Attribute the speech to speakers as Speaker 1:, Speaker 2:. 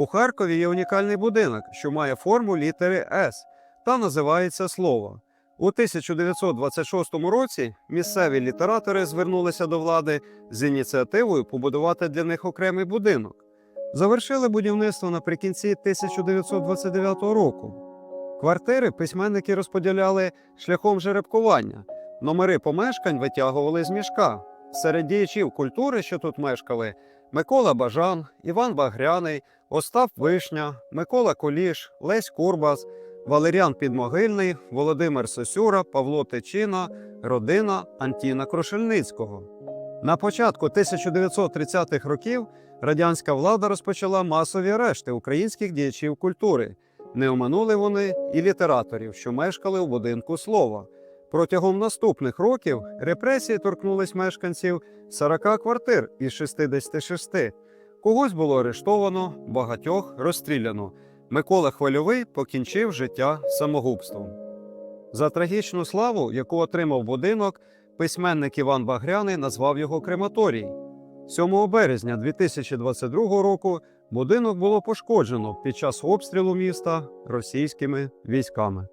Speaker 1: У Харкові є унікальний будинок, що має форму літери С та називається Слово. У 1926 році місцеві літератори звернулися до влади з ініціативою побудувати для них окремий будинок. Завершили будівництво наприкінці 1929 року. Квартири письменники розподіляли шляхом жеребкування. Номери помешкань витягували з мішка. Серед діячів культури, що тут мешкали, Микола Бажан, Іван Багряний, Остап Вишня, Микола Коліш, Лесь Курбас, Валеріан Підмогильний, Володимир Сосюра, Павло Тичина, родина Антіна Крушельницького. На початку 1930-х років радянська влада розпочала масові арешти українських діячів культури. Не оминули вони і літераторів, що мешкали у будинку слова. Протягом наступних років репресії торкнулись мешканців 40 квартир із 66. Когось було арештовано, багатьох розстріляно. Микола Хвильовий покінчив життя самогубством. За трагічну славу, яку отримав будинок, письменник Іван Багряний назвав його крематорій. 7 березня 2022 року будинок було пошкоджено під час обстрілу міста російськими військами.